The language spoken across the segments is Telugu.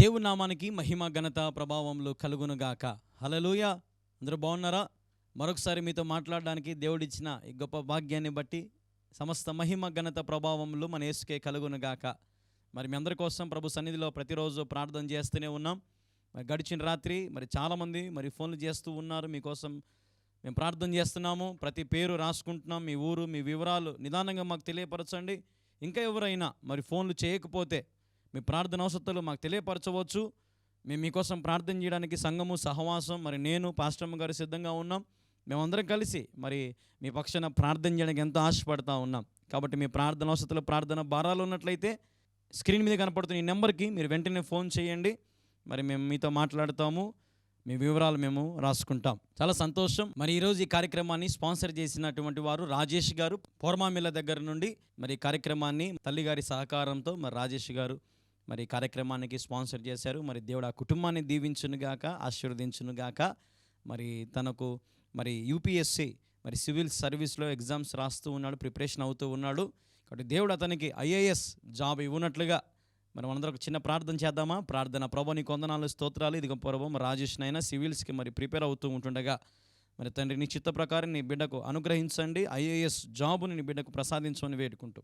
దేవుని నామానికి మహిమ ఘనత ప్రభావంలో కలుగునుగాక. హలలోయ అందరూ బాగున్నారా? మరొకసారి మీతో మాట్లాడడానికి దేవుడిచ్చిన ఈ గొప్ప భాగ్యాన్ని బట్టి సమస్త మహిమ ఘనత ప్రభావంలో మన యేసుకే కలుగునుగాక. మరి మీ అందరి కోసం ప్రభు సన్నిధిలో ప్రతిరోజు ప్రార్థన చేస్తూనే ఉన్నాం. మరి గడిచిన రాత్రి మరి చాలామంది మరి ఫోన్లు చేస్తూ ఉన్నారు. మీకోసం మేము ప్రార్థన చేస్తున్నాము. ప్రతి పేరు రాసుకుంటున్నాం. మీ ఊరు మీ వివరాలు నిదానంగా మాకు తెలియపరచండి. ఇంకా ఎవరైనా మరి ఫోన్లు చేయకపోతే మీ ప్రార్థన అవసరాలు మాకు తెలియపరచవచ్చు. మేము మీకోసం ప్రార్థన చేయడానికి సంఘము సహవాసం మరి నేను పాస్టమ్మ గారు సిద్ధంగా ఉన్నాం. మేమందరం కలిసి మరి మీ పక్షాన ప్రార్థన చేయడానికి ఎంతో ఆశపడతా ఉన్నాం. కాబట్టి మీ ప్రార్థన అవసరాలు ప్రార్థన భారాలు ఉన్నట్లయితే స్క్రీన్ మీద కనపడుతున్న ఈ నెంబర్కి మీరు వెంటనే ఫోన్ చేయండి. మరి మేము మీతో మాట్లాడతాము. మీ వివరాలు మేము రాసుకుంటాం. చాలా సంతోషం. మరి ఈరోజు ఈ కార్యక్రమాన్ని స్పాన్సర్ చేసినటువంటి వారు రాజేష్ గారు పోర్మామిల్ల దగ్గర నుండి మరి ఈ కార్యక్రమాన్ని తల్లిగారి సహకారంతో మరి రాజేష్ గారు మరి కార్యక్రమానికి స్పాన్సర్ చేశారు. మరి దేవుడు ఆ కుటుంబాన్ని దీవించునుగాక ఆశీర్వదించునుగాక మరి తనకు మరి యూపీఎస్సి మరి సివిల్ సర్వీస్లో ఎగ్జామ్స్ రాస్తూ ఉన్నాడు ప్రిపరేషన్ అవుతూ ఉన్నాడు. కాబట్టి దేవుడు అతనికి ఐఏఎస్ జాబ్ ఇవ్వనట్లుగా మరి మనందరం ఒక చిన్న ప్రార్థన చేద్దామా? ప్రార్థన ప్రభు నీ కొందనాలు స్తోత్రాలు. ఇదిగో ప్రభు రాజేష్నైనా సివిల్స్కి మరి ప్రిపేర్ అవుతూ ఉంటుండగా మరి తండ్రి నీ చిత్త ప్రకారం నీ బిడ్డకు అనుగ్రహించండి. ఐఏఎస్ జాబుని నీ బిడ్డకు ప్రసాదించమని వేడుకుంటూ.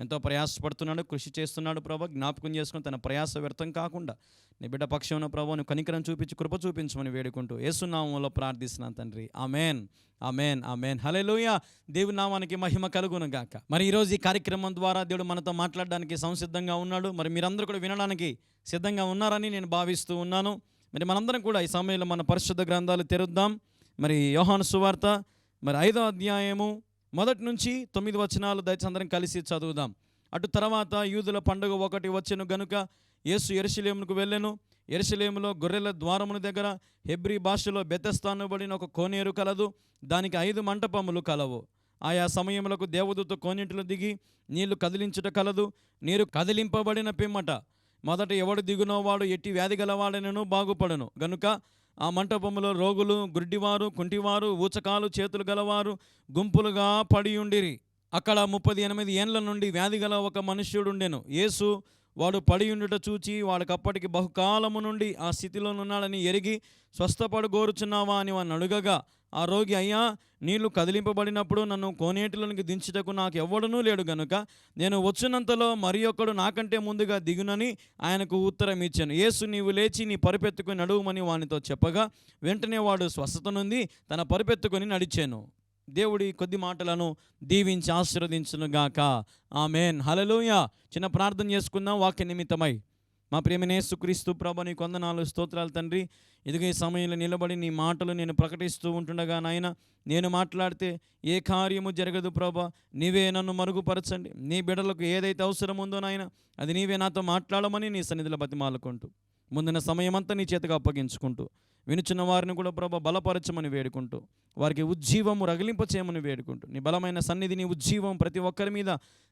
ఎంతో ప్రయాసపడుతున్నాడు కృషి చేస్తున్నాడు ప్రభు. జ్ఞాపకం చేసుకుని తన ప్రయాస వ్యర్థం కాకుండా నీ బిడ్డ పక్షంలో ఉన్న నువ్వు కనికరం చూపించి కృప చూపించమని వేడుకుంటూ ఏసునామంలో ప్రార్థిస్తున్నాను తండ్రి. ఆమెన్. ఆమెన్. ఆమెన్. హలెలూయ దేవుని నామానికి మహిమ కలుగును గాక మరి ఈరోజు ఈ కార్యక్రమం ద్వారా దేవుడు మనతో మాట్లాడడానికి సంసిద్ధంగా ఉన్నాడు. మరి మీరందరూ కూడా వినడానికి సిద్ధంగా ఉన్నారని నేను భావిస్తూ ఉన్నాను. మరి మనందరం కూడా ఈ సమయంలో మన పరిశుద్ధ గ్రంథాలు తెరుద్దాం. మరి యోహాను సువార్త మరి ఐదో అధ్యాయము మొదటి నుంచి తొమ్మిది వచనాలు దయచేసి అందరం కలిసి చదువుదాం. అటు తర్వాత యూదుల పండుగ ఒకటి వచ్చెను గనుక యేసు ఎరుసలేమునకు వెళ్ళెను. ఎరుసలేములో గొర్రెల ద్వారముల దగ్గర హెబ్రీ భాషలో బెతస్థానబడిన ఒక కోనేరు కలదు. దానికి ఐదు మంటపములు కలవు. ఆయా సమయములకు దేవదూత కోనేటిలో దిగి నీళ్ళు కదిలించుట కలదు. నీరు కదిలింపబడిన పిమ్మట. మొదట ఎవడు దిగునో వాడు ఎట్టి వ్యాధి గలవాడనను బాగుపడను. గనుక ఆ మంటపములో రోగులు గుడ్డివారు కుంటివారు ఊచకాలు చేతులు గలవారు గుంపులుగా పడి ఉండిరి అక్కడ ముప్పది ఎనిమిది ఏండ్ల నుండి వ్యాధి గల ఒక మనుష్యుడుండెను. యేసు వాడు పడి ఉండుట చూచి వాడికప్పటికి బహుకాలము నుండి ఆ స్థితిలో ఉన్నాడని ఎరిగి స్వస్థపడు గోరుచున్నావా అని వాడిని అడుగగా ఆ రోగి అయ్యా నీళ్ళు కదిలింపబడినప్పుడు నన్ను కోనేటిలోనికి దించుటకు నాకు ఎవ్వడనూ లేడు గనుక నేను వచ్చినంతలో మరి ఒక్కడు నాకంటే ముందుగా దిగునని ఆయనకు ఉత్తరం ఇచ్చాను. యేసు నీవు లేచి నీ పరిపెత్తుకుని నడువుమని వానితో చెప్పగా వెంటనే వాడు స్వస్థత నుండి తన పరిపెత్తుకొని నడిచాను. దేవుడి కొద్ది మాటలను దీవించి ఆశీర్వదించునుగాక. ఆమెన్. హలలోయ చిన్న ప్రార్థన చేసుకుందాం. వాక్య నిమిత్తమై. మా ప్రేమనేసు క్రీస్తు ప్రభ నీ కొందనాలు స్తోత్రాలు తండ్రి. ఇదిగో ఈ సమయంలో నిలబడి నీ మాటలు నేను ప్రకటిస్తూ ఉంటుండగా నాయన నేను మాట్లాడితే ఏ కార్యము జరగదు ప్రభ. నీవే నన్ను మరుగుపరచండి. నీ బిడలకు ఏదైతే అవసరం ఉందో నాయన అది నీవే నాతో మాట్లాడమని నీ సన్నిధిలో బతిమాలుకుంటూ ముందున్న సమయమంతా నీ చేతగా అప్పగించుకుంటూ వినుచున్న వారిని కూడా ప్రభ బలపరచమని వేడుకుంటూ వారికి ఉజ్జీవము రగిలింప చేయమని వేడుకుంటూ నీ బలమైన సన్నిధి నీ ఉజ్జీవం ప్రతి ఒక్కరి మీద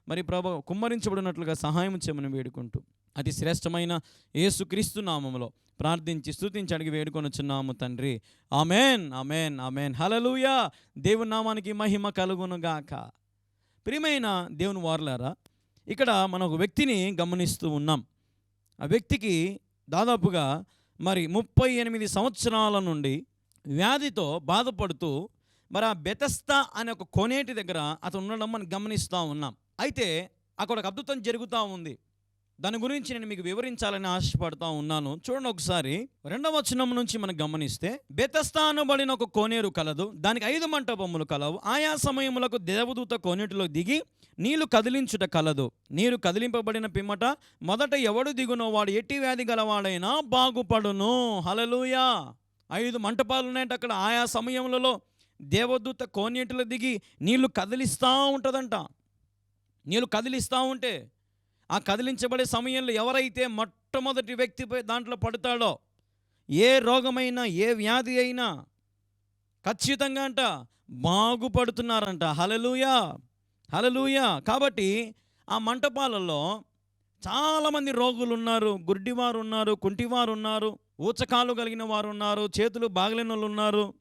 మరి ప్రభ కుమ్మరించబడినట్లుగా సహాయం చేయమని వేడుకుంటూ అతి శ్రేష్టమైన యేసుక్రీస్తు నామములో ప్రార్థించి స్థుతించి అడిగి వేడుకొనుచున్నాము తండ్రి. Amen amen amen. హలలుయా దేవుని నామానికి మహిమ కలుగునుగాక. ప్రియమైన దేవుని వారులారా ఇక్కడ మనం ఒక వ్యక్తిని గమనిస్తూ ఉన్నాం. ఆ వ్యక్తికి దాదాపుగా మరి ముప్పై ఎనిమిది సంవత్సరాల నుండి వ్యాధితో బాధపడుతూ మరి ఆ బెతస్తా అనే ఒక కొనేటి దగ్గర అతను ఉండడం మనం గమనిస్తూ ఉన్నాం. అయితే అక్కడ ఒక అద్భుతం జరుగుతూ ఉంది. దాని గురించి నేను మీకు వివరించాలని ఆశపడుతూ ఉన్నాను. చూడండి ఒకసారి రెండవ వచనం నుంచి మనం గమనిస్తే బెతస్థానబడిన ఒక కోనేరు కలదు దానికి ఐదు మంటపములు కలవు ఆయా సమయములకు దేవదూత కోనేటిలో దిగి నీళ్ళు కదిలించుట కలదు. నీరు కదిలింపబడిన పిమ్మట మొదట ఎవడు దిగునో వాడు ఎట్టి వ్యాధి గలవాడైనా బాగుపడును. హలలుయా ఐదు మంటపాలు ఉన్నాయంట అక్కడ. ఆయా సమయములలో దేవదూత కోనేటిలో దిగి నీళ్ళు కదిలిస్తూ ఉంటుందంట. నీళ్ళు కదిలిస్తూ ఉంటే ఆ కదిలించబడే సమయంలో ఎవరైతే మొట్టమొదటి వ్యక్తిపై దాంట్లో పడతాడో ఏ రోగమైనా ఏ వ్యాధి అయినా ఖచ్చితంగా అంట బాగుపడుతున్నారంట. హలలుయా హలలుయా కాబట్టి ఆ మంటపాలలో చాలామంది రోగులు ఉన్నారు గుడ్డివారు ఉన్నారు కుంటివారు ఉన్నారు ఊచకాలు కలిగిన వారు ఉన్నారు చేతులు బాగలేని వాళ్ళు ఉన్నారు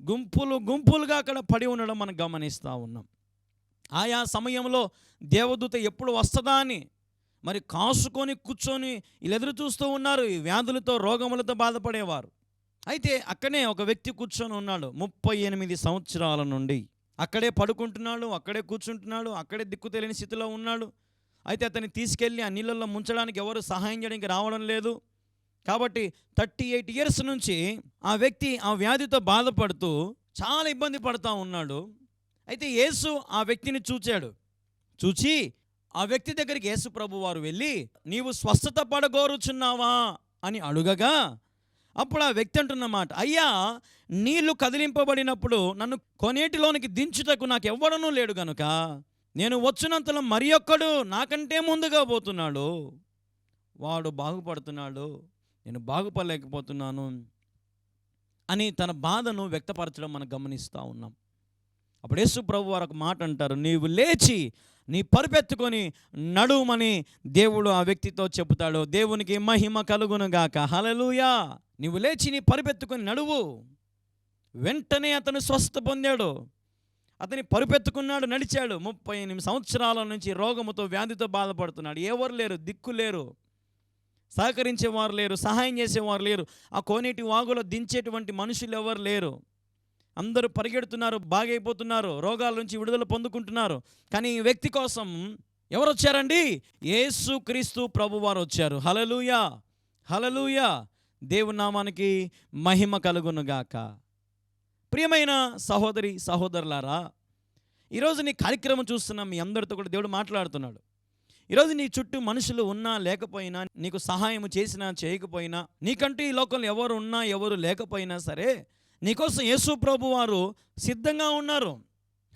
గుంపులు గుంపులుగా అక్కడ పడి ఉండడం మనం గమనిస్తూ ఉన్నాం. ఆయా సమయంలో దేవదూత ఎప్పుడు వస్తుందా అని మరి కాసుకొని కూర్చొని వీళ్ళు ఎదురు చూస్తూ ఉన్నారు. ఈ వ్యాధులతో రోగములతో బాధపడేవారు. అయితే అక్కడే ఒక వ్యక్తి కూర్చొని ఉన్నాడు ముప్పై ఎనిమిది సంవత్సరాల నుండి. అక్కడే పడుకుంటున్నాడు అక్కడే కూర్చుంటున్నాడు అక్కడే దిక్కు తెలియని స్థితిలో ఉన్నాడు. అయితే అతన్ని తీసుకెళ్ళి ఆ నీళ్ళల్లో ముంచడానికి ఎవరు సహాయం చేయడానికి రావడం లేదు. కాబట్టి థర్టీ ఎయిట్ ఇయర్స్ నుంచి ఆ వ్యక్తి ఆ వ్యాధితో బాధపడుతూ చాలా ఇబ్బంది పడుతూ ఉన్నాడు. అయితే యేసు ఆ వ్యక్తిని చూచాడు. చూచి ఆ వ్యక్తి దగ్గరికి యేసు ప్రభు వారు వెళ్ళి నీవు స్వస్థత పడగోరుచున్నావా? అని అడుగగా అప్పుడు ఆ వ్యక్తి అంటున్నమాట అయ్యా నీళ్ళు కదిలింపబడినప్పుడు నన్ను కొనేటిలోనికి దించుటకు నాకు ఎవ్వడనూ లేడు గనుక నేను వచ్చినంతలో మరి ఒక్కడు నాకంటే ముందుగా పోతున్నాడు. వాడు బాగుపడుతున్నాడు. నేను బాగుపడలేకపోతున్నాను. అని తన బాధను వ్యక్తపరచడం మనం గమనిస్తూ ఉన్నాం. అప్పుడు యేసు ప్రభు వారు ఒక మాట అంటారు నీవు లేచి నీ పరుపెత్తుకొని నడుమని దేవుడు ఆ వ్యక్తితో చెబుతాడు. దేవునికి మహిమ కలుగునుగాక హలలుయా నీవు లేచి నీ పరుపెత్తుకొని నడువు. వెంటనే అతను స్వస్థత పొందాడు. అతని పరుపెత్తుకున్నాడు నడిచాడు. ముప్పై ఎనిమిది సంవత్సరాల నుంచి రోగముతో వ్యాధితో బాధపడుతున్నాడు. ఎవరు లేరు? దిక్కు లేరు. సహకరించేవారు లేరు. సహాయం చేసేవారు లేరు. ఆ కోనేటి వాగులో దించేటువంటి మనుషులు ఎవరు లేరు? అందరూ పరిగెడుతున్నారు బాగైపోతున్నారు రోగాల నుంచి విడుదల పొందుకుంటున్నారు. కానీ ఈ వ్యక్తి కోసం ఎవరు వచ్చారండి యేసు క్రీస్తు ప్రభువారు వచ్చారు హలలుయా హలలుయా దేవునామానికి మహిమ కలుగునుగాక ప్రియమైన సహోదరి సహోదరులారా ఈరోజు నీ కార్యక్రమం చూస్తున్న మీ అందరితో కూడా దేవుడు మాట్లాడుతున్నాడు. ఈరోజు నీ చుట్టూ మనుషులు ఉన్నా లేకపోయినా నీకు సహాయం చేసినా చేయకపోయినా నీకంటూ ఈ లోకంలో ఎవరు ఉన్నా ఎవరు లేకపోయినా సరే నీకోసం యేసు ప్రభు వారు సిద్ధంగా ఉన్నారు.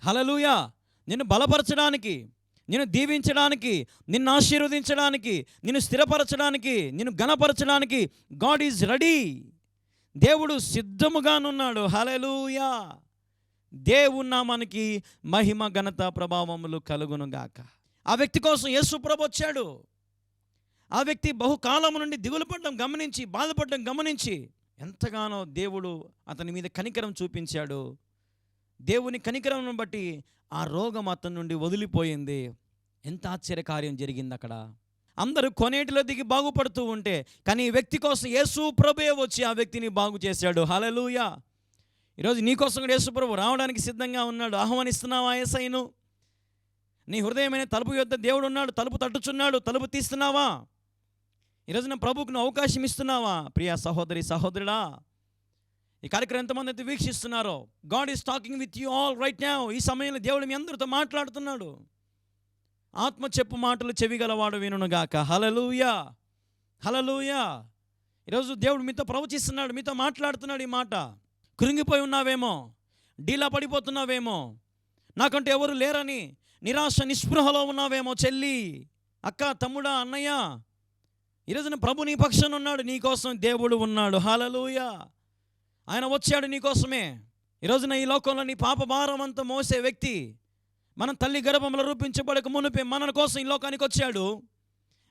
హలలుయా నిన్ను బలపరచడానికి నిన్ను దీవించడానికి నిన్ను ఆశీర్వదించడానికి నిన్ను స్థిరపరచడానికి నిన్ను గణపరచడానికి గాడ్ ఈజ్ రెడీ. దేవుడు సిద్ధముగానున్నాడు. హలలుయా దేవున్నా నామానికి మహిమ ఘనత ప్రభావములు కలుగునుగాక ఆ వ్యక్తి కోసం యేసు ప్రభు వచ్చాడు. ఆ వ్యక్తి బహుకాలం నుండి దిగులు పడడం గమనించి బాధపడడం గమనించి ఎంతగానో దేవుడు అతని మీద కనికరం చూపించాడు. దేవుని కనికరం బట్టి ఆ రోగం అతని నుండి వదిలిపోయింది. ఎంత ఆశ్చర్యకార్యం జరిగింది అక్కడ. అందరూ కొనేటిలో దిగి బాగుపడుతూ ఉంటే కానీ ఈ వ్యక్తి కోసం యేసు ప్రభే వచ్చి ఆ వ్యక్తిని బాగు చేశాడు. హలలుయా ఈరోజు నీకోసం కూడా యేసు ప్రభు రావడానికి సిద్ధంగా ఉన్నాడు. ఆహ్వానిస్తున్నావా ఏసైను నీ హృదయమైన తలుపు యొద్ద దేవుడు ఉన్నాడు. తలుపు తట్టుచున్నాడు. తలుపు తీస్తున్నావా? ఈరోజు నా ప్రభుకు నువ్వు అవకాశం ఇస్తున్నావా? ప్రియా సహోదరి సహోదరుడా ఈ కార్యక్రమం ఎంతమంది అయితే వీక్షిస్తున్నారో God is talking with you all right now ఈ సమయంలో దేవుడు మీ అందరితో మాట్లాడుతున్నాడు. ఆత్మ చెప్పు మాటలు చెవిగలవాడు వినుగాక హలలుయా హలలుయా ఈరోజు దేవుడు మీతో ప్రవచిస్తున్నాడు మీతో మాట్లాడుతున్నాడు ఈ మాట. కృంగిపోయి ఉన్నావేమో? డీలా పడిపోతున్నావేమో? నాకంటే ఎవరు లేరని నిరాశ నిస్పృహలో ఉన్నావేమో చెల్లి? అక్క తమ్ముడా అన్నయ్య ఈరోజున ప్రభు నీ పక్షాన ఉన్నాడు నీకోసం దేవుడు ఉన్నాడు. హలలుయ ఆయన వచ్చాడు నీకోసమే ఈరోజున ఈ లోకంలో నీ పాప భారం అంతా మోసే వ్యక్తి మన తల్లి గర్భంలో రూపించబడక మునిపే మన కోసం ఈ లోకానికి వచ్చాడు.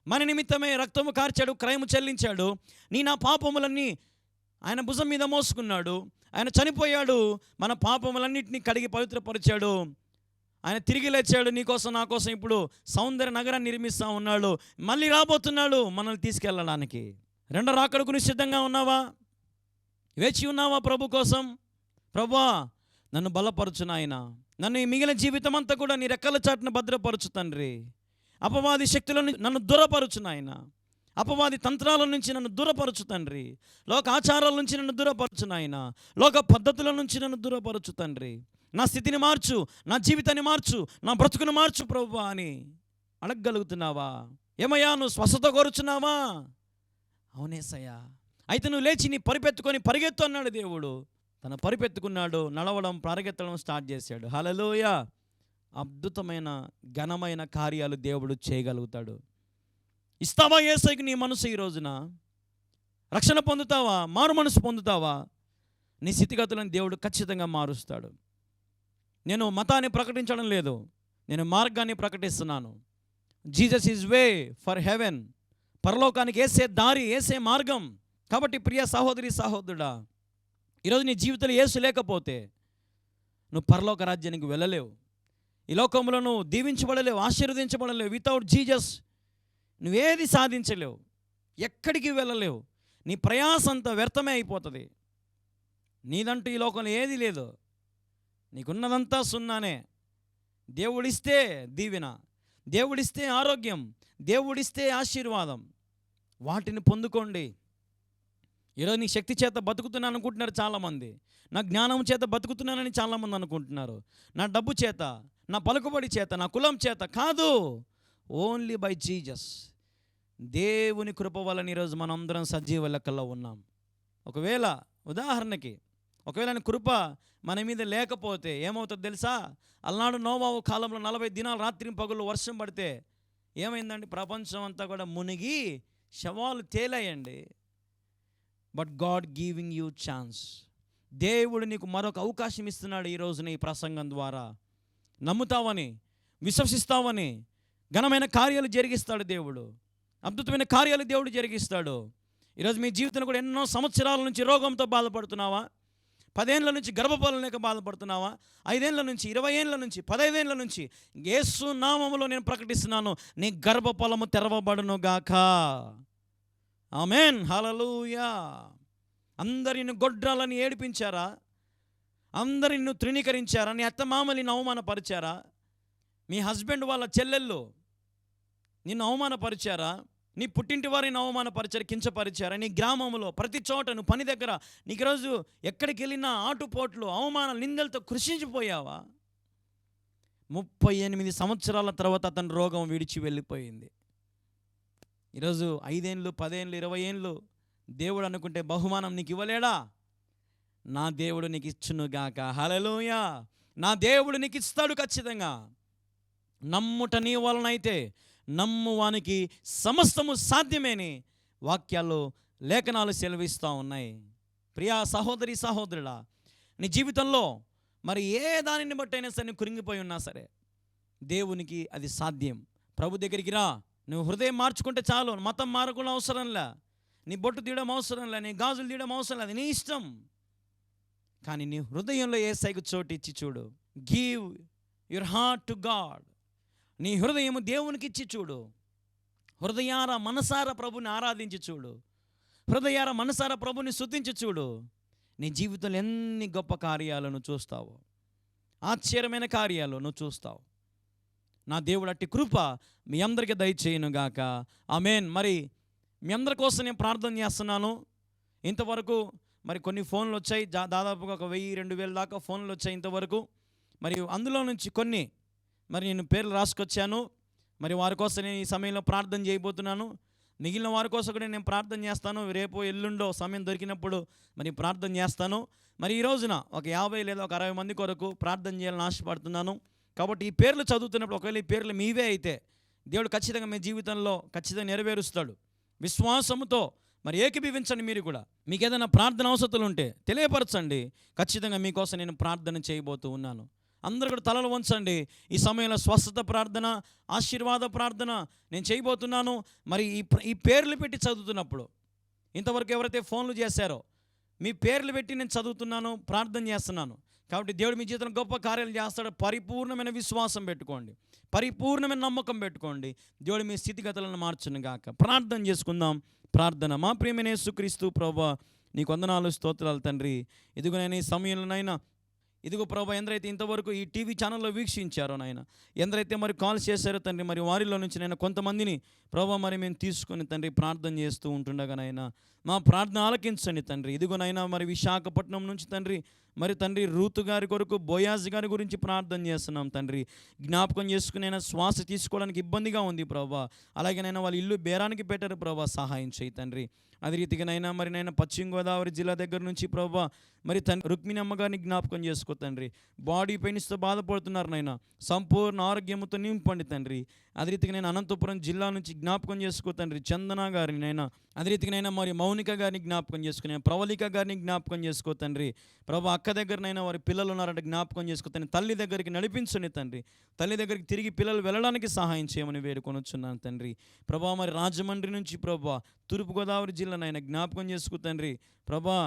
మన నిమిత్తమే రక్తము కార్చాడు క్రయము చెల్లించాడు. నీ నా పాపములన్నీ ఆయన భుజం మీద మోసుకున్నాడు. ఆయన చనిపోయాడు మన పాపములన్నింటినీ కడిగి పవిత్రపరిచాడు. ఆయన తిరిగి లేచాడు నీకోసం నా కోసం ఇప్పుడు సౌందర్య నగరాన్ని నిర్మిస్తూ ఉన్నాడు. మళ్ళీ రాబోతున్నాడు మనల్ని తీసుకెళ్ళడానికి. రెండో రాకడకు నువ్వు సిద్ధంగా ఉన్నావా? వేచి ఉన్నావా ప్రభు కోసం? ప్రభా నన్ను బలపరచు నాయన. నన్ను ఈ మిగిలిన జీవితం అంతా కూడా నీ రెక్కల చాటును భద్రపరచు తండ్రి. అపవాది శక్తులను నన్ను దూరపరచు నాయన. అపవాది తంత్రాల నుంచి నన్ను దూరపరచు తండ్రి. లోక ఆచారాల నుంచి నన్ను దూరపరచు నాయన. లోక పద్ధతుల నుంచి నన్ను దూరపరచు తండ్రి. నా స్థితిని మార్చు నా జీవితాన్ని మార్చు నా బ్రతుకును మార్చు ప్రభు అని అడగగలుగుతున్నావా? ఏమయ్యా నువ్వు స్వస్థత కోరుచున్నావా? అవునేసయ్యా అయితే నువ్వు లేచి నీ పరిపెత్తుకొని పరిగెత్తు అన్నాడు దేవుడు. తన పరిపెత్తుకున్నాడు నడవడం పరిగెత్తడం స్టార్ట్ చేశాడు. హలలోయ అద్భుతమైన ఘనమైన కార్యాలు దేవుడు చేయగలుగుతాడు. ఇస్తావా ఏసైకి నీ మనసు ఈ రోజున? రక్షణ పొందుతావా? మారు మనసు పొందుతావా? నీ స్థితిగతులను దేవుడు ఖచ్చితంగా మారుస్తాడు. నేను మతాన్ని ప్రకటించడం లేదు. నేను మార్గాన్ని ప్రకటిస్తున్నాను. Jesus is way for heaven. పరలోకానికి వేసే దారి వేసే మార్గం. కాబట్టి ప్రియ సహోదరి సహోదరుడా ఈరోజు నీ జీవితంలో ఏసు లేకపోతే నువ్వు పరలోక రాజ్యానికి వెళ్ళలేవు. ఈ లోకంలో నువ్వు దీవించబడలేవు ఆశీర్వదించబడలేవు. Without Jesus నువ్వేది సాధించలేవు. ఎక్కడికి వెళ్ళలేవు. నీ ప్రయాసంతా వ్యర్థమే అయిపోతుంది. నీదంటూ ఈ లోకంలో ఏది లేదు. నీకున్నదంతా సున్నానే. దేవుడిస్తే దీవెన దేవుడిస్తే ఆరోగ్యం దేవుడిస్తే ఆశీర్వాదం. వాటిని పొందుకోండి. ఈరోజు నీ శక్తి చేత బతుకుతున్నాను అనుకుంటున్నారు చాలామంది. నా జ్ఞానం చేత బతుకుతున్నానని చాలామంది అనుకుంటున్నారు. నా డబ్బు చేత నా పలుకుబడి చేత నా కులం చేత కాదు. ఓన్లీ బై జీజస్ దేవుని కృప వలన ఈరోజు మనం అందరం సజీవ లెక్కల్లో ఉన్నాం. ఒకవేళ ఉదాహరణకి ఒకవేళ ఆయన కృప మన మీద లేకపోతే ఏమవుతుందో తెలుసా? అలనాడు నోవావు కాలంలో నలభై దినాలు రాత్రి పగులు వర్షం పడితే ఏమైందండి? ప్రపంచం అంతా కూడా మునిగి శవాలు తేలాయండి. But God giving you chance దేవుడు నీకు మరొక అవకాశం ఇస్తున్నాడు ఈ రోజున ఈ ప్రసంగం ద్వారా. నమ్ముతావని విశ్వసిస్తావని ఘనమైన కార్యాలు జరిగిస్తాడు దేవుడు. అద్భుతమైన కార్యాలు దేవుడు జరిగిస్తాడు. ఈరోజు మీ జీవితంలో కూడా ఎన్నో సంవత్సరాల నుంచి రోగంతో బాధపడుతున్నావా? పదేళ్ళ నుంచి గర్భఫలం లేక బాధపడుతున్నావా? ఐదేళ్ళ నుంచి ఇరవై ఏళ్ళ నుంచి పదైదేళ్ళ నుంచి యేసు నామములో నేను ప్రకటిస్తున్నాను నీ గర్భఫలము తెరవబడును గాక. ఆమెన్. హలలుయా అందరు నిన్ను గొడ్రాలని ఏడిపించారా? అందరు నిన్ను తృణీకరించారా? నీ అత్తమామలిని అవమానపరిచారా? మీ హస్బెండ్ వాళ్ళ చెల్లెళ్ళు నిన్ను అవమానపరిచారా? నీ పుట్టింటి వారిని అవమానపరిచారు కించపరిచారు. నీ గ్రామంలో ప్రతి చోట నువ్వు పని దగ్గర నీకు రోజు ఎక్కడికి వెళ్ళినా ఆటుపోట్లు అవమాన నిందలతో కృషించిపోయావా? ముప్పై ఎనిమిది సంవత్సరాల తర్వాత అతని రోగం విడిచి వెళ్ళిపోయింది. ఈరోజు ఐదేళ్ళు పదేళ్ళు ఇరవై ఏళ్ళు దేవుడు అనుకుంటే బహుమానం నీకు ఇవ్వలేడా? నా దేవుడు నీకు ఇచ్చునుగాక హలలోయా నా దేవుడు నీకు ఇస్తాడు ఖచ్చితంగా. నమ్ముట నీ వలనైతే నమ్మువానికి సమస్తము సాధ్యమేని వాక్యాలు లేఖనాలు సెలవిస్తూ ఉన్నాయి. ప్రియా సహోదరి సహోదరుడా నీ జీవితంలో మరి ఏ దానిని బట్టి అయినా సరే కురింగిపోయి ఉన్నా సరే దేవునికి అది సాధ్యం. ప్రభు దగ్గరికి రా నువ్వు హృదయం మార్చుకుంటే చాలు మతం మారకుండా అవసరంలే నీ బొట్టు తీయడం అవసరంలే నీ గాజులు తీయడం అవసరం లేదు నీ ఇష్టం. కానీ నీ హృదయంలో ఏ సైకు చోటు ఇచ్చి చూడు. Give your heart to God నీ హృదయము దేవునికి ఇచ్చి చూడు. హృదయార మనసార ప్రభుని ఆరాధించి చూడు. హృదయార మనసార ప్రభుని శుద్ధించి చూడు. నీ జీవితంలో ఎన్ని గొప్ప కార్యాలు నువ్వు చూస్తావు. ఆశ్చర్యమైన కార్యాలు నువ్వు చూస్తావు. నా దేవుడు అట్టి కృప మీ అందరికీ దయచేయనుగాక ఆమెన్. మరి మీ అందరి కోసం నేను ప్రార్థన చేస్తున్నాను. ఇంతవరకు మరి కొన్ని ఫోన్లు వచ్చాయి. దాదాపుగా ఒక వెయ్యి రెండు వేల దాకా ఫోన్లు వచ్చాయి ఇంతవరకు. మరియు అందులో నుంచి కొన్ని మరి నేను పేర్లు రాసుకొచ్చాను. మరి వారి కోసం నేను ఈ సమయంలో ప్రార్థన చేయబోతున్నాను. మిగిలిన వారి కోసం కూడా నేను ప్రార్థన చేస్తాను. రేపు ఎల్లుండో సమయం దొరికినప్పుడు మరి ప్రార్థన చేస్తాను. మరి ఈ రోజున ఒక యాభై లేదా ఒక అరవై మంది కొరకు ప్రార్థన చేయాలని ఆశపడుతున్నాను. కాబట్టి ఈ పేర్లు చదువుతున్నప్పుడు ఒకవేళ ఈ పేర్లు మీవే అయితే దేవుడు ఖచ్చితంగా మీ జీవితంలో ఖచ్చితంగా నెరవేరుస్తాడు. విశ్వాసముతో మరి ఏకీభవించండి మీరు కూడా. మీకు ఏదైనా ప్రార్థన అవసరాలు ఉంటే తెలియపరచండి. ఖచ్చితంగా మీకోసం నేను ప్రార్థన చేయబోతూ ఉన్నాను. అందరూ కూడా తలలు వంచండి. ఈ సమయంలో స్వస్థత ప్రార్థన ఆశీర్వాద ప్రార్థన నేను చేయబోతున్నాను. మరి ఈ ఈ పేర్లు పెట్టి చదువుతున్నప్పుడు ఇంతవరకు ఎవరైతే ఫోన్లు చేశారో మీ పేర్లు పెట్టి నేను చదువుతున్నాను ప్రార్థన చేస్తున్నాను. కాబట్టి దేవుడు మీ జీవితంలో గొప్ప కార్యాలు చేస్తాడు. పరిపూర్ణమైన విశ్వాసం పెట్టుకోండి. పరిపూర్ణమైన నమ్మకం పెట్టుకోండి. దేవుడు మీ స్థితిగతులను మార్చును గాక. ప్రార్థన చేసుకుందాం. ప్రార్థన. మా ప్రియమైన యేసుక్రీస్తు ప్రభా నీకు వందనాలు స్తోత్రాలు తండ్రి. ఇదిగో నేను ఈ సమయంలోనైనా ఇదిగో ప్రభా ఎందరైతే ఇంతవరకు ఈ టీవీ ఛానల్లో వీక్షించారో నాయన ఎందరైతే మరి కాల్ చేశారో తండ్రి మరి వారిలో నుంచి నేను కొంతమందిని ప్రభా మరి మేము తీసుకొని తండ్రి ప్రార్థన చేస్తూ ఉంటుండగా నాయన మా ప్రార్థన ఆలకించండి తండ్రి. ఇదిగోనైనా మరి విశాఖపట్నం నుంచి తండ్రి మరి తండ్రి రూతు గారి కొరకు బోయాజ్ గారి గురించి ప్రార్థన చేస్తున్నాం తండ్రి. జ్ఞాపకం చేసుకునైనా శ్వాస తీసుకోవడానికి ఇబ్బందిగా ఉంది ప్రభా. అలాగేనైనా వాళ్ళ ఇల్లు బేరానికి పెట్టారు ప్రభా సహాయం చేయి తండ్రి. అదే రీతిగానైనా మరి నైనా పశ్చిమ గోదావరి జిల్లా దగ్గర నుంచి ప్రభా మరి తన రుక్మిణి అమ్మగారిని జ్ఞాపకం చేసుకో తండ్రి. బాడీ పెయిన్స్తో బాధపడుతున్నారు నాయన. సంపూర్ణ ఆరోగ్యంతో నింపండి తండ్రి. అదే రీతిగా నేను అనంతపురం జిల్లా నుంచి జ్ఞాపకం చేసుకో తండ్రి. చందన గారిని నైనా అదే రీతికినైనా మరి మౌనిక గారిని జ్ఞాపకం చేసుకునే ప్రవళిక గారిని జ్ఞాపకం చేసుకో తండ్రి. ప్రభు అక్క దగ్గరనైనా వారి పిల్లలు ఉన్నారంటే జ్ఞాపకం చేసుకో తండ్రి. తల్లి దగ్గరికి నడిపించండి తండ్రి. తల్లి దగ్గరికి తిరిగి పిల్లలు వెళ్ళడానికి సహాయం చేయమని వేడుకొనొచ్చున్నాను తండ్రి. ప్రభా మరి రాజమండ్రి నుంచి ప్రభా తూర్పుగోదావరి జిల్లానైనా జ్ఞాపకం చేసుకో తండ్రి. ప్రభా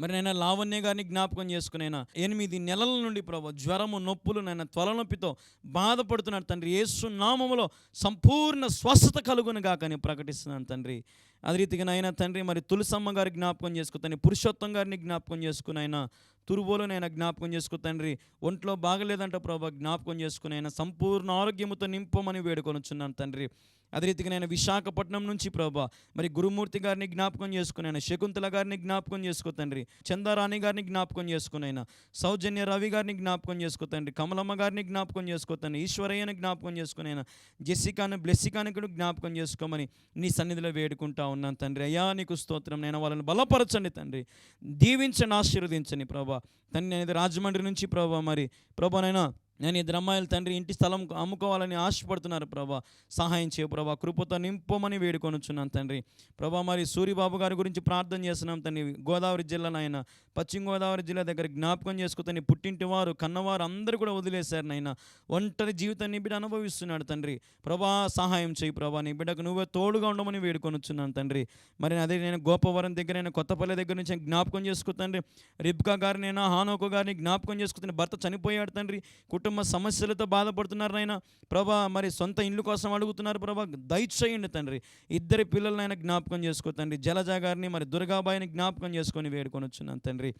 మరి నేను లావణ్య గారిని జ్ఞాపకం చేసుకునేనా? ఎనిమిది నెలల నుండి ప్రభా జ్వరము నొప్పులు నేను త్వరనొప్పితో బాధపడుతున్నాడు తండ్రి. యేసు నామములో సంపూర్ణ స్వస్థత కలుగును కాకని ప్రకటిస్తున్నాను తండ్రి. అదే రీతిగా నాయన తండ్రి మరి తులసమ్మ గారి జ్ఞాపకం చేసుకుని పురుషోత్తం గారిని జ్ఞాపకం చేసుకుని ఆయన తురుబోలో నేను జ్ఞాపకం చేసుకో తండ్రి. ఒంట్లో బాగలేదంట ప్రభా జ్ఞాపకం చేసుకుని ఆయన సంపూర్ణ ఆరోగ్యముతో నింపమని వేడుకొనుచున్నాను తండ్రి. అదే రీతిగా నేను విశాఖపట్నం నుంచి ప్రభా మరి గురుమూర్తి గారిని జ్ఞాపకం చేసుకున్నాను శకుంతల గారిని జ్ఞాపకం చేసుకో తండ్రి. చందారాణి గారిని జ్ఞాపకం చేసుకున్నాయినా సౌజన్య రవి గారిని జ్ఞాపకం చేసుకో తండ్రి. కమలమ్మ గారిని జ్ఞాపకం చేసుకో తండ్రి. ఈశ్వరయ్యని జ్ఞాపకం చేసుకునైనా జెసికాను బ్లెస్సికాని కూడా జ్ఞాపకం చేసుకోమని నీ సన్నిధిలో వేడుకుంటా ఉన్నాను తండ్రి. అయ్యా నీకు స్తోత్రం. నేను వాళ్ళని బలపరచండి తండ్రి. దీవించండి ఆశీర్వదించండి ప్రభా. తండ్రి అనేది రాజమండ్రి నుంచి ప్రభా మరి. ప్రభానైనా నేను ఇద్దరు అమ్మాయిలు తండ్రి ఇంటి స్థలం అమ్ముకోవాలని ఆశపడుతున్నారు ప్రభా. సహాయం చేయ ప్రభా. కృపతో నింపమని వేడుకొనుచున్నాను తండ్రి. ప్రభా మరి సూరిబాబు గారి గురించి ప్రార్థన చేస్తున్నాం తండ్రి. గోదావరి జిల్లాలో ఆయన పశ్చిమ గోదావరి జిల్లా దగ్గర జ్ఞాపకం చేసుకుని పుట్టింటి వారు కన్నవారు అందరూ కూడా వదిలేశారు నాయన. ఒంటరి జీవితాన్ని బిడ్డ అనుభవిస్తున్నాడు తండ్రి. ప్రభా సహాయం చేయి ప్రభా. నీ బిడ్డకు నువ్వే తోడుగా ఉండమని వేడుకొనుచున్నాను తండ్రి. మరి అదే నేను గోపవరం దగ్గర నేను కొత్తపల్లి దగ్గర నుంచి జ్ఞాపకం చేసుకు రిబ్కా గారినైనా హానోకో గారిని జ్ఞాపకం చేసుకుని భర్త చనిపోయాడు తండ్రి. కుటుంబ కుటుంబ సమస్యలతో బాధపడుతున్నారు నాయన. ప్రభా మరి సొంత ఇల్లు కోసం అడుగుతున్నారు ప్రభా. దయచేయండి తండ్రి. ఇద్దరి పిల్లలనైనా జ్ఞాపకం చేసుకో తండ్రి. జలజాగారిని మరి దుర్గాబాయిని జ్ఞాపకం చేసుకొని వేడుకొని వచ్చిన తండ్రి.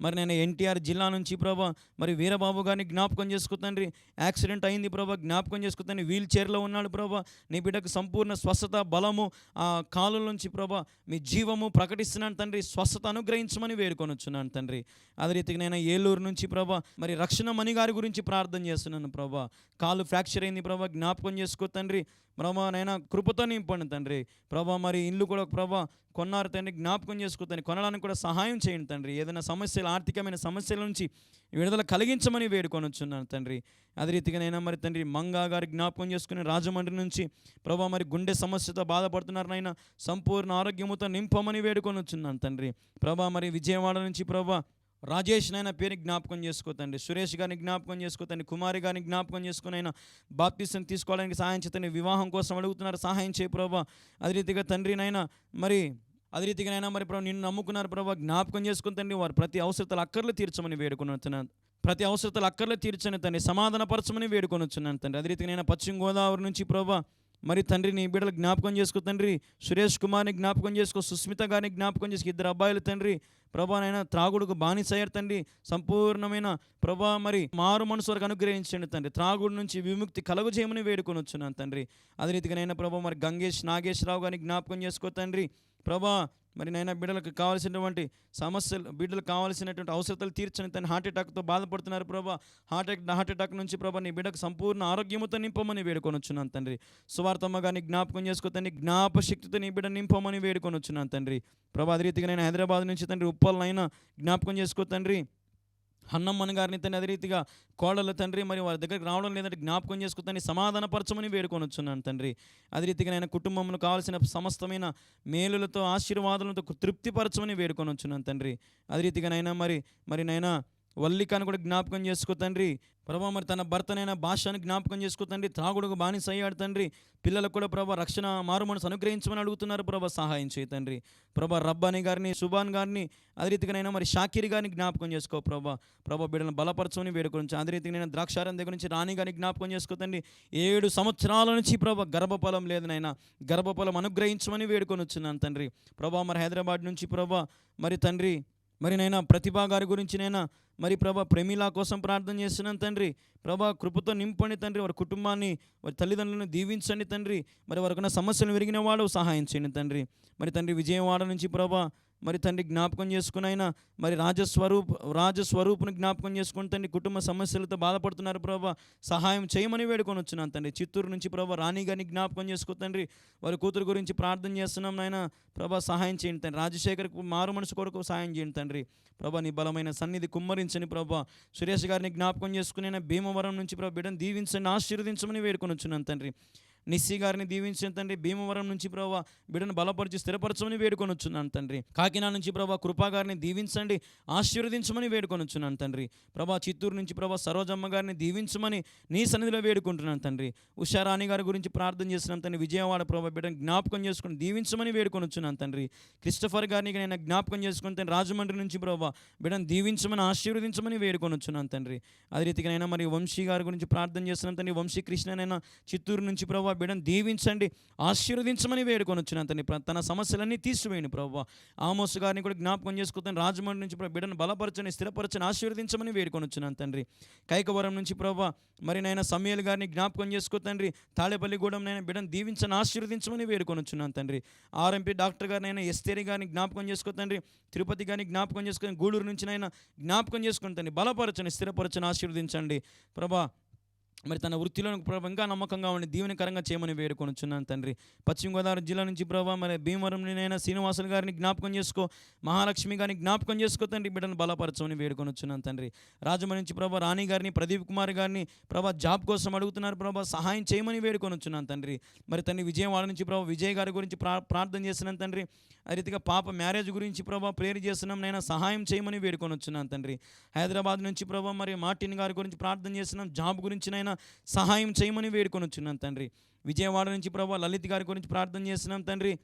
మరి నేను ఎన్టీఆర్ జిల్లా నుంచి ప్రభా మరి వీరబాబు గారిని జ్ఞాపకం చేసుకుతండ్రి యాక్సిడెంట్ అయింది ప్రభా జ్ఞాపకం చేసుకుతాను వీల్ చైర్లో ఉన్నాడు ప్రభా. నీ బిడ్డకు సంపూర్ణ స్వస్థత బలము ఆ కాలు నుంచి ప్రభా మీ జీవము ప్రకటిస్తున్నాను తండ్రి. స్వస్థత అనుగ్రహించమని వేడుకొని వచ్చున్నాను తండ్రి. అదే రీతికి నేను ఏలూరు నుంచి ప్రభా మరి రక్షణ మణి గారి గురించి ప్రార్థన చేస్తున్నాను ప్రభా. కాలు ఫ్రాక్చర్ అయింది ప్రభా జ్ఞాపకం చేసుకో తండ్రి. ప్రభా నైనా కృపతో నింపండి తండ్రి. ప్రభా మరి ఇల్లు కూడా ప్రభా కొన్నారు తండ్రి జ్ఞాపకం చేసుకో తండ్రి. కొనడానికి కూడా సహాయం చేయండి తండ్రి. ఏదైనా సమస్యలు ఆర్థికమైన సమస్యల నుంచి విడుదల కలిగించమని వేడుకొని వచ్చున్నాను తండ్రి. అదే రీతిగా నైనా మరి తండ్రి మంగా గారి జ్ఞాపకం చేసుకుని రాజమండ్రి నుంచి ప్రభా మరి గుండె సమస్యతో బాధపడుతున్నారు నాయన సంపూర్ణ ఆరోగ్యముతో నింపమని వేడుకొని వచ్చున్నాను తండ్రి. ప్రభా మరి విజయవాడ నుంచి ప్రభా రాజేష్ నాయన పేరు జ్ఞాపకం చేసుకోతండి సురేష్ గారిని జ్ఞాపకం చేసుకోతండి కుమారి గారిని జ్ఞాపకం చేసుకుని ఆయన బాప్తిసం తీసుకోవడానికి సహాయం చేతండి వివాహం కోసం అడుగుతున్నారు. సహాయం చేయి ప్రభా. అదే రీతిగా తండ్రినైనా మరి అదే రీతిగానైనా మరి ప్రభు నిన్ను నమ్ముకున్నారు ప్రభా. జ్ఞాపకం చేసుకుని తండ్రి వారు ప్రతి అవసరతలు అక్కర్లు తీర్చమని వేడుకున్నాను ప్రతి అవసరతలు అక్కర్లు తీర్చని తండ్రి సమాధానపరచమని వేడుకొని వచ్చున్నాను తండ్రి. అదే రీతిగా నేను పశ్చిమ గోదావరి నుంచి ప్రభా మరి తండ్రిని బిడ్డలు జ్ఞాపకం చేసుకో తండ్రి. సురేష్ కుమార్ని జ్ఞాపకం చేసుకో. సుస్మిత గారిని జ్ఞాపకం చేసుకో. ఇద్దరు అబ్బాయిలు తండ్రి. ప్రభానైనా త్రాగుడుకు బానిసయ్యారు తండ్రి. సంపూర్ణమైన ప్రభా మరి మారు మనసు వరకు అనుగ్రహించండి తండ్రి. త్రాగుడు నుంచి విముక్తి కలుగజేయమని వేడుకొని వచ్చున్నాను తండ్రి. అదే రీతిగా నైనా ప్రభా మరి గంగేష్ నాగేశ్వరరావు గారిని జ్ఞాపకం చేసుకో తండ్రి. ప్రభా మరి నైనా బిడ్డలకు కావాల్సినటువంటి సమస్యలు బిడ్డలకు కావాల్సినటువంటి అవసరతలు తీర్చని తన హార్ట్ అటాక్తో బాధపడుతున్నారు ప్రభా. హార్ట్ హార్ట్అటాక్ హార్ట్ అటాక్ నుంచి ప్రభా నీ బిడ్డకు సంపూర్ణ ఆరోగ్యముతో నింపమని వేడుకొని వచ్చున్నాను తండ్రి. సువార్తమ్మ గారిని జ్ఞాపకం చేసుకోతని జ్ఞాపశక్తితో నీ బిడ్డ నింపమని వేడుకొని వచ్చున్నాను తండ్రి. ప్రభా అదే రీతిగా నేను హైదరాబాద్ నుంచి తండ్రి ఉప్పలనైనా జ్ఞాపకం చేసుకో తండ్రి. హన్నమ్మన్ గారిని తన అదే రీతిగా కోడల తండ్రి మరి వారి దగ్గరికి రావడం లేదంటే జ్ఞాపకం చేసుకుని సమాధానపరచమని వేడుకొని వచ్చున్నాను తండ్రి. అదే రీతిగా నేను కుటుంబంలో కావాల్సిన సమస్తమైన మేలులతో ఆశీర్వాదాలతో తృప్తిపరచమని వేడుకొని వచ్చున్నాను తండ్రి. అదే రీతిగా నైనా మరి మరి నైనా వల్లికాను కూడా జ్ఞాపకం చేసుకో తండ్రి. ప్రభా మరి తన భర్తనైనా భాషను జ్ఞాపకం చేసుకో తండ్రి. త్రాగుడుకు బానిస అయ్యాడు తండ్రి. పిల్లలకు కూడా ప్రభా రక్షణ మారు మనసు అనుగ్రహించమని అడుగుతున్నారు. ప్రభా సహాయం చేయి తండ్రి. ప్రభా రబ్బాని గారిని సుబాన్ గారిని అదే రీతిగానైనా మరి షాకిరి గారిని జ్ఞాపకం చేసుకో ప్రభా. ప్రభా బిడ్డను బలపరచమని వేడుకొని అదే రీతిగా ద్రాక్షారం దగ్గర నుంచి రాణి గారిని జ్ఞాపకం చేసుకో తండ్రి. ఏడు సంవత్సరాల నుంచి ప్రభా గర్భఫలం లేదనైనా గర్భఫలం అనుగ్రహించమని వేడుకొని వచ్చినాను తండ్రి. ప్రభా మరి హైదరాబాద్ నుంచి ప్రభా మరి తండ్రి మరి నైనా ప్రతిభా గారి గురించి నైనా మరి ప్రభా ప్రేమిలా కోసం ప్రార్థన చేస్తున్నాను తండ్రి. ప్రభా కృపతో నింపండి తండ్రి. వారి కుటుంబాన్ని వారి తల్లిదండ్రులను దీవించండి తండ్రి. మరి వారికున్న సమస్యలు విరిగిన వాడు సహాయం చేయండి తండ్రి. మరి తండ్రి విజయవాడ నుంచి ప్రభా మరి తండ్రి జ్ఞాపకం చేసుకుని అయినా మరి రాజస్వరూప్ రాజస్వరూపుని జ్ఞాపకం చేసుకుని తండ్రి కుటుంబ సమస్యలతో బాధపడుతున్నారు ప్రభా. సహాయం చేయమని వేడుకొని వచ్చినాను తండ్రి. చిత్తూరు నుంచి ప్రభా రాణి గారిని జ్ఞాపకం చేసుకో తండ్రి. వారి కూతురు గురించి ప్రార్థన చేస్తున్నాం నాయన. ప్రభా సహాయం చేయండి తండ్రి. రాజశేఖర్కు మారు మనసు కొరకు సహాయం చేయండి తండ్రి. ప్రభా నీ బలమైన సన్నిధి కుమ్మరించని ప్రభా. సురేష్ గారిని జ్ఞాపకం చేసుకుని భీమవరం నుంచి ప్రభా బిడ్డను దీవించండి ఆశీర్వదించమని వేడుకొని వచ్చినాను తండ్రి. నిస్సి గారిని దీవించిన తండ్రి భీమవరం నుంచి ప్రభావ బిడ్డను బలపరిచి స్థిరపరచమని వేడుకొని వచ్చున్నాను తండ్రి. కాకినాడ నుంచి ప్రభా కృపా గారిని దీవించండి ఆశీర్వదించమని వేడుకొని వచ్చున్నాను తండ్రి. ప్రభా చిత్తూరు నుంచి ప్రభా సరోజమ్మ గారిని దీవించమని నీ సన్నిధిలో వేడుకుంటున్నాను తండ్రి. ఉషారాణి గారి గురించి ప్రార్థన చేసిన తండ్రి. విజయవాడ ప్రభా బిడ్డను జ్ఞాపకం చేసుకుని దీవించమని వేడుకొని వచ్చున్నాను తండ్రి. క్రిస్టఫర్ గారిని నేను జ్ఞాపకం చేసుకుని తండ్రి రాజమండ్రి నుంచి ప్రభా బిడ్డను దీవించమని ఆశీర్వదించమని వేడుకొని వచ్చున్నాను తండ్రి. అదే రీతిగా నైనా మరి వంశీ గారి గురించి ప్రార్థన చేస్తున్నాను తండ్రి. వంశీ కృష్ణనైనా చిత్తూరు నుంచి ప్రభా బిడ్డను దీవించండి ఆశీర్వదించమని వేడుకొని వచ్చిన తండ్రి తన సమస్యలన్నీ తీసివేయండి ప్రభా. ఆమోస్ గారిని కూడా జ్ఞాపకం చేసుకుంటాను రాజమండ్రి నుంచి బిడ్డను బలపరచని స్థిరపరచని ఆశీర్వదించమని వేడుకొని వచ్చిన తండ్రి. కైకవరం నుంచి ప్రభావ మరి నైనా సమయల్ గారిని జ్ఞాపకం చేసుకో తండ్రి తాళేపల్లిగూడెం నేను బిడ్డను దీవించని ఆశీర్వదించమని వేడుకొని వచ్చినాను తండ్రి. ఆర్ఎంపీ డాక్టర్ గారినైనా ఎస్తేరి గారిని జ్ఞాపకం చేసుకో తండ్రి తిరుపతి గారిని జ్ఞాపకం చేసుకొని గూడూరు నుంచి నైనా జ్ఞాపకం చేసుకుని తండ్రి బలపరచని స్థిరపరచని ఆశీర్వదించండి. ప్రభా మరి తన వృత్తిలో ప్రభావ ఇంకా నమ్మకంగా ఉండి దీవెనకరంగా చేయమని వేడుకొనుచున్నాను తండ్రి. పశ్చిమ గోదావరి జిల్లా నుంచి ప్రభా మరి భీమవరంనైనా శ్రీనివాసులు గారిని జ్ఞాపకం చేసుకో మహాలక్ష్మి గారిని జ్ఞాపకం చేసుకో తండ్రి బిడ్డను బలపరచమని వేడుకొనుచున్నాను తండ్రి. రాజమండ్రి నుంచి ప్రభా రాణి గారిని ప్రదీప్ కుమార్ గారిని ప్రభా జాబ్ కోసం అడుగుతున్నారు ప్రభా సహాయం చేయమని వేడుకొనుచున్నాను తండ్రి. మరి తండ్రి విజయవాడ నుంచి ప్రభా విజయ్ గారి గురించి ప్రా ప్రార్థన చేస్తున్నాను తండ్రి. ఆ రీతిగా పాప మ్యారేజ్ గురించి ప్రభా ప్రేరు చేస్తున్నాం నైనా సహాయం చేయమని వేడుకొని వచ్చున్నాను తండ్రి. హైదరాబాద్ నుంచి ప్రభా మరి మార్టిన్ గారి గురించి ప్రార్థన చేస్తున్నాం జాబ్ గురించి నైనా సహాయం చేయమని వేడుకొని వచ్చున్నాను తండ్రి. విజయవాడ నుంచి ప్రభా లలిత్ గారి గురించి ప్రార్థన చేస్తున్నాం తండ్రి.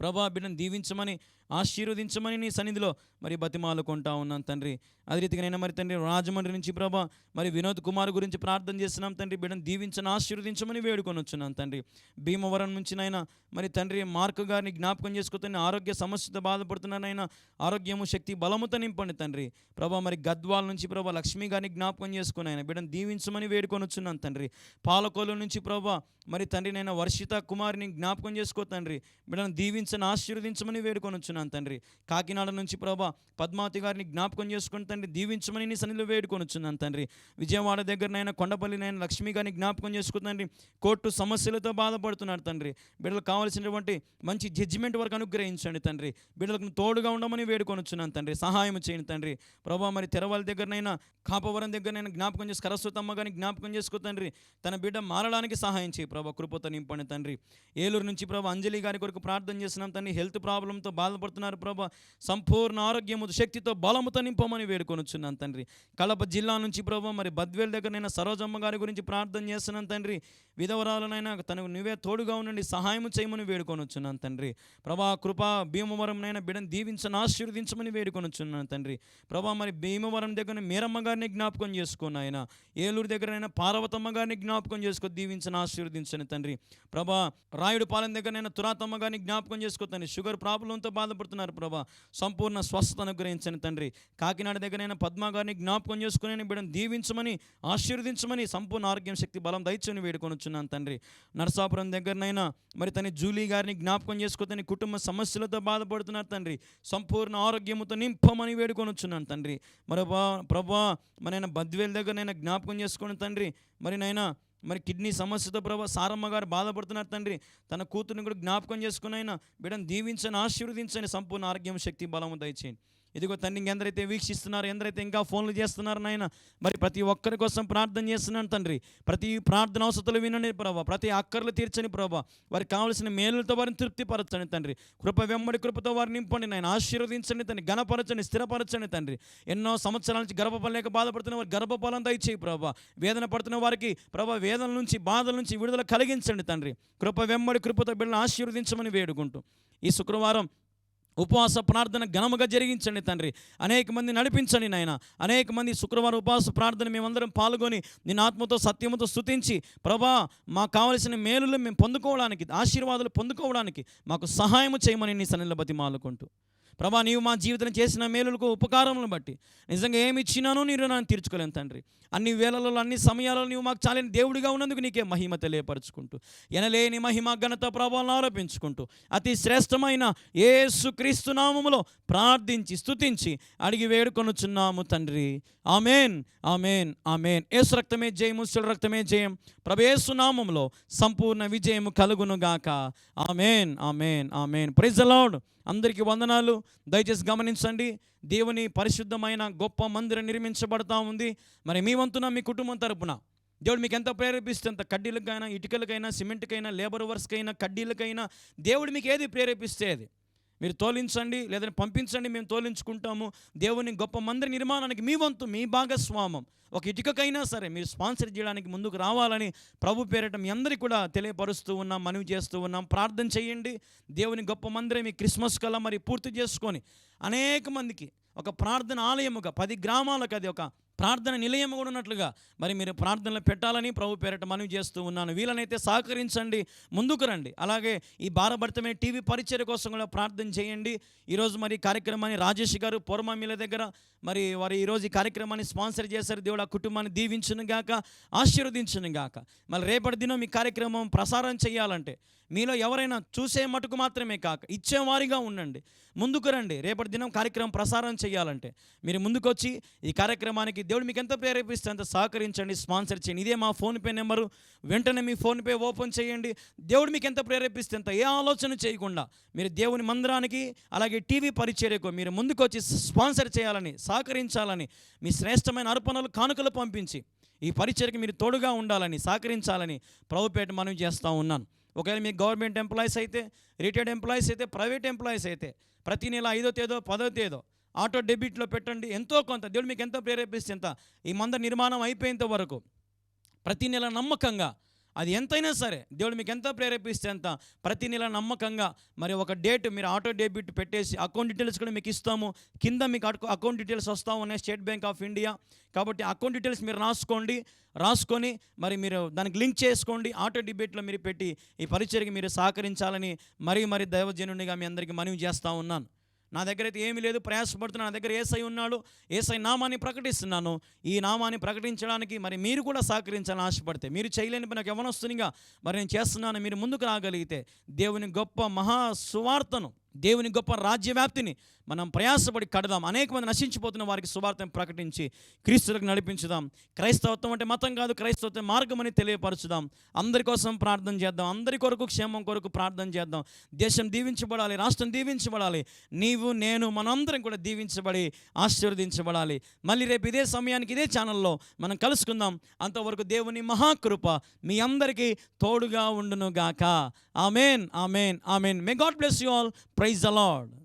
ప్రభా బిడ్డను దీవించమని ఆశీర్వదించమని నీ సన్నిధిలో మరి బతిమాలుకుంటా ఉన్నాను తండ్రి. అదే రీతిగా నేను మరి తండ్రి రాజమండ్రి నుంచి ప్రభా మరి వినోద్ కుమార్ గురించి ప్రార్థన చేస్తున్నాం తండ్రి. బిడ్డను దీవించని ఆశీర్వదించమని వేడుకొని వచ్చున్నాను తండ్రి. భీమవరం నుంచి నైనా మరి తండ్రి మార్క్ గారిని జ్ఞాపకం చేసుకుని ఆరోగ్య సమస్యతో బాధపడుతున్నానైనా ఆరోగ్యము శక్తి బలముతో నింపండి తండ్రి. ప్రభా మరి గద్వాల నుంచి ప్రభా లక్ష్మి గారిని జ్ఞాపకం చేసుకుని ఆయన బిడ్డను దీవించమని వేడుకొని వచ్చున్నాను తండ్రి. పాలకోలు నుంచి ప్రభా మరి తండ్రి నేను వర్షిత కుమార్ని జ్ఞాపకం చేసుకో తండ్రి. బిడ్డను దీవించని ఆశీర్వదించమని వేడుకొని వచ్చున్నాను తండ్రి. కాకినాడ నుంచి ప్రభా పద్మావతి గారిని జ్ఞాపకం చేసుకుని తండ్రి దీవించమని నీ సన్నిధిలో వేడుకొని వచ్చున్నాను తండ్రి. విజయవాడ దగ్గరనైనా కొండపల్లినైనా లక్ష్మి గారిని జ్ఞాపకం చేసుకుని తండ్రి. కోర్టు సమస్యలతో బాధపడుతున్నారు తండ్రి. బిడ్డలకు కావాల్సినటువంటి మంచి జడ్జిమెంట్ వరకు అనుగ్రహించండి తండ్రి. బిడ్డలకు తోడుగా ఉండమని వేడుకొని వచ్చున్నాను తండ్రి. సహాయం చేయండి తండ్రి. ప్రభా మరి తెరవాల దగ్గరనైనా కాపవరం దగ్గరనైనా జ్ఞాపకం చేసి కరస్వతమ్మ గారిని జ్ఞాపకం చేసుకో తండ్రి. తన బిడ్డ మారడానికి సహాయం చేయి ప్రభా. కృపతో నింపండి తండ్రి. ఏలూరు నుంచి ప్రభా అంజలి గారి కొరకు ప్రార్థన చేస్తున్నాం తండ్రి. హెల్త్ ప్రాబ్లంతో బాధపడుతున్నారు ప్రభా. సంపూర్ణ ఆరోగ్యము శక్తితో బలముతో నింపమని వేడుకొని వచ్చున్నాను తండ్రి. కడప జిల్లా నుంచి ప్రభా మరి బద్వేల్ దగ్గరనైనా సరోజమ్మ గారి గురించి ప్రార్థన చేస్తున్నాను తండ్రి. విధవరాలనైనా తనకు నువ్వే తోడుగా ఉండండి సహాయం చేయమని వేడుకొని వచ్చున్నాను తండ్రి. ప్రభా కృపా భీమవరంనైనా బిడని దీవించని ఆశీర్వదించమని వేడుకొని వచ్చున్నాను తండ్రి. ప్రభా మరి భీమవరం దగ్గర మీరమ్మ గారిని జ్ఞాపకం చేసుకున్న ఆయన ఏలూరు దగ్గరైనా పార్వతమ్మ గారిని జ్ఞాపకం చేసుకో దీవించని ఆశీర్వదించని తండ్రి. ప్రభా రాయుడు పాలెం దగ్గరైనా తురాతమ్మ గారిని జ్ఞాపకం చేసుకో తండ్రి. షుగర్ ప్రాబ్లంతో బాధపడుతున్నారు ప్రభా. సంపూర్ణ స్వస్థత అనుగ్రహించండి తండ్రి. కాకినాడ దగ్గరైనా పద్మ గారిని జ్ఞాపకం చేసుకుని బిడ్డను దీవించమని ఆశీర్వదించమని సంపూర్ణ ఆరోగ్యం శక్తి బలం దయచని వేడుకొని వచ్చున్నాను తండ్రి. నరసాపురం దగ్గరనైనా మరి తన జూలీ గారిని జ్ఞాపకం చేసుకుని కుటుంబ సమస్యలతో బాధపడుతున్నారు తండ్రి. సంపూర్ణ ఆరోగ్యముతో నింపమని వేడుకొని వచ్చున్నాను తండ్రి. మరి ప్రభా మరి బద్వేల్ దగ్గర నైనా జ్ఞాపకం చేసుకుని తండ్రి. మరి నైనా మరి కిడ్నీ సమస్యతో ప్రభా సారమ్మ గారు బాధపడుతున్నారు తండ్రి. తన కూతురుని కూడా జ్ఞాపకం చేసుకుని అయినా బిడ్డను దీవించని ఆశీర్వదించని సంపూర్ణ ఆరోగ్యం శక్తి బలము దయచేయండి. ఇదిగో తండ్రి ఎందరైతే వీక్షిస్తున్నారు ఎందరైతే ఇంకా ఫోన్లు చేస్తున్నారు నాయన మరి ప్రతి ఒక్కరి కోసం ప్రార్థన చేస్తున్నాను తండ్రి. ప్రతి ప్రార్థన అవసరాలు వినండి ప్రభా. ప్రతి అక్కర్లు తీర్చని ప్రభా. వారికి కావలసిన మేలులతో వారిని తృప్తిపరచండి తండ్రి. కృప వెంబడి కృపతో వారిని నింపండి నాయన. ఆశీర్వదించండి తండ్రి. గణపరచండి స్థిరపరచండి తండ్రి. ఎన్నో సంవత్సరాల నుంచి గర్భపడలేక బాధపడుతున్న వారు గర్భఫలం దయచేయి ప్రభా. వేదన పడుతున్న వారికి ప్రభా వేదన నుంచి బాధల నుంచి విడుదల కలిగించండి తండ్రి. కృప వెంబడి కృపతో బిడ్డలను ఆశీర్వదించమని వేడుకుంటూ ఈ శుక్రవారం ఉపవాస ప్రార్థన ఘనముగా జరిగించండి తండ్రి. అనేక మంది నడిపించండి నాయన. అనేక మంది శుక్రవారం ఉపవాస ప్రార్థన మేమందరం పాల్గొని నేను ఆత్మతో సత్యముతో స్థుతించి ప్రభా మాకు కావలసిన మేలులు మేము పొందుకోవడానికి ఆశీర్వాదాలు పొందుకోవడానికి మాకు సహాయం చేయమని నీ సన్నిలో బతిమాలుకుంటూ. ప్రభా నీవు మా జీవితం చేసిన మేలులకు ఉపకారములను బట్టి. నిజంగా ఏమి ఇచ్చినానో నీరు నన్ను తీర్చుకోలేను తండ్రి. అన్ని వేళలలో అన్ని సమయాలలో నీవు మాకు చాలని దేవుడిగా ఉన్నందుకు నీకే మహిమ తెలియపరుచుకుంటూ ఎనలేని మహిమ ఘనత ప్రభావాలను ఆరోపించుకుంటూ అతి శ్రేష్టమైన ఏసు క్రీస్తు నామములో ప్రార్థించి స్తుతించి అడిగి వేడుకొనుచున్నాము తండ్రి. Amen amen amen. ఏసు రక్తమే జయం ముసుల రక్తమే జయం. ప్రభేసు నామములో సంపూర్ణ విజయము కలుగునుగాక. Amen amen amen. Praise Lord అందరికీ వందనాలు. దయచేసి గమనించండి. దేవుని పరిశుద్ధమైన గొప్ప మందిరం నిర్మించబడతా ఉంది. మరి మీ వంతున మీ కుటుంబం తరపున దేవుడు మీకు ఎంత ప్రేరేపిస్తే అంత కడ్డీలకైనా ఇటుకలకైనా సిమెంట్కైనా లేబర్ వర్క్స్కైనా కడ్డీలకైనా దేవుడు మీకు ఏది ప్రేరేపిస్తే అది? మీరు తోలించండి లేదంటే పంపించండి మేము తోలించుకుంటాము. దేవుని గొప్ప మందిర నిర్మాణానికి మీ వంతు మీ భాగస్వామం ఒక ఇటుకకైనా సరే మీరు స్పాన్సర్ చేయడానికి ముందుకు రావాలని ప్రభు పేరిట మీ అందరికీ కూడా తెలియపరుస్తూ ఉన్నాం మనవి చేస్తూ ఉన్నాం. ప్రార్థన చేయండి. దేవుని గొప్ప మందిరం ఈ క్రిస్మస్ కల్లా మరి పూర్తి చేసుకొని అనేక మందికి ఒక ప్రార్థన ఆలయముగా పది గ్రామాలకు అది ఒక ప్రార్థన నిలయం కూడా ఉన్నట్లుగా. మరి మీరు ప్రార్థనలు పెట్టాలని ప్రభు పేరట మనవి చేస్తూ ఉన్నాను. వీలనైతే సహకరించండి ముందుకు రండి. అలాగే ఈ భారభరితమైన టీవీ పరిచయ కోసం కూడా ప్రార్థన చేయండి. ఈరోజు మరి కార్యక్రమాన్ని రాజేష్ గారు పూర్వమీల దగ్గర మరి వారు ఈరోజు ఈ కార్యక్రమాన్ని స్పాన్సర్ చేశారు. దేవుడు ఆ కుటుంబాన్ని దీవించును గాక ఆశీర్వదించును గాక. మళ్ళీ రేపటి దినం ఈ కార్యక్రమం ప్రసారం చేయాలంటే మీలో ఎవరైనా చూసే మటుకు మాత్రమే కాక ఇచ్చేవారిగా ఉండండి. ముందుకు రండి. రేపటి దినం కార్యక్రమం ప్రసారం చేయాలంటే మీరు ముందుకొచ్చి ఈ కార్యక్రమానికి దేవుడు మీకు ఎంత ప్రేరేపిస్తే అంత సహకరించండి. స్పాన్సర్ చేయండి. ఇదే మా ఫోన్పే నెంబరు. వెంటనే మీ ఫోన్పే ఓపెన్ చేయండి. దేవుడు మీకు ఎంత ప్రేరేపిస్తే అంత ఏ ఆలోచన చేయకుండా మీరు దేవుని మందిరానికి అలాగే టీవీ పరిచర్యకు మీరు ముందుకొచ్చి స్పాన్సర్ చేయాలని సహకరించాలని మీ శ్రేష్టమైన అర్పణలు కానుకలు పంపించి ఈ పరిచయకు మీరు తోడుగా ఉండాలని సహకరించాలని ప్రభుపేట మనం చేస్తూ ఉన్నాను. ఒకవేళ మీకు గవర్నమెంట్ ఎంప్లాయీస్ అయితే రిటైర్డ్ ఎంప్లాయీస్ అయితే ప్రైవేట్ ఎంప్లాయీస్ అయితే ప్రతి నెల ఐదో తేదో పదో తేదో ఆటో డెబిట్లో పెట్టండి. ఎంతో కొంత దేవుడు మీకు ఎంత ప్రేరేపిస్తే ఎంత? ఈ మంద నిర్మాణం అయిపోయేంత వరకు ప్రతి నెల నమ్మకంగా అది ఎంతైనా సరే దేవుడు మీకు ఎంత ప్రేరేపిస్తే అంత ప్రతి నెల నమ్మకంగా మరి ఒక డేట్ మీరు ఆటో డెబిట్ పెట్టేసి అకౌంట్ డీటెయిల్స్ కూడా మీకు ఇస్తాము. కింద మీకు అకౌంట్ డీటెయిల్స్ వస్తూ ఉన్నాయి స్టేట్ బ్యాంక్ ఆఫ్ ఇండియా. కాబట్టి అకౌంట్ డీటెయిల్స్ మీరు రాసుకోండి. రాసుకొని మరి మీరు దానికి లింక్ చేసుకోండి. ఆటో డిబేట్లో మీరు పెట్టి ఈ పరిచయకి మీరు సహకరించాలని మరీ మరి దైవజనునిగా మీ అందరికీ మనవి చేస్తూ ఉన్నాను. నా దగ్గర అయితే ఏమీ లేదు ప్రయాసపడుతున్నా నా దగ్గర ఏసై ఉన్నాడు ఏసై నామాన్ని ప్రకటిస్తున్నాను. ఈ నామాన్ని ప్రకటించడానికి మరి మీరు కూడా సహకరించాలని ఆశపడితే మీరు చేయలేని పని నాకు ఎవరొస్తుందిగా మరి నేను చేస్తున్నాను మీరు ముందుకు రాగలిగితే దేవుని గొప్ప మహా సువార్తను దేవుని గొప్ప రాజ్యవ్యాప్తిని మనం ప్రయాసపడి కడదాం. అనేక మంది నశించిపోతున్న వారికి సువార్తను ప్రకటించి క్రీస్తులకు నడిపించుదాం. క్రైస్తవత్వం అంటే మతం కాదు క్రైస్తవత్వం మార్గం అని తెలియపరచుదాం. అందరి కోసం ప్రార్థన చేద్దాం. అందరి కొరకు క్షేమం కొరకు ప్రార్థన చేద్దాం. దేశం దీవించబడాలి రాష్ట్రం దీవించబడాలి. నీవు నేను మనందరం కూడా దీవించబడి ఆశీర్వదించబడాలి. మళ్ళీ రేపు ఇదే సమయానికి ఇదే ఛానల్లో మనం కలుసుకుందాం. అంతవరకు దేవుని మహాకృప మీ అందరికీ తోడుగా ఉండును గాక amen amen. Amen may God bless you all praise the Lord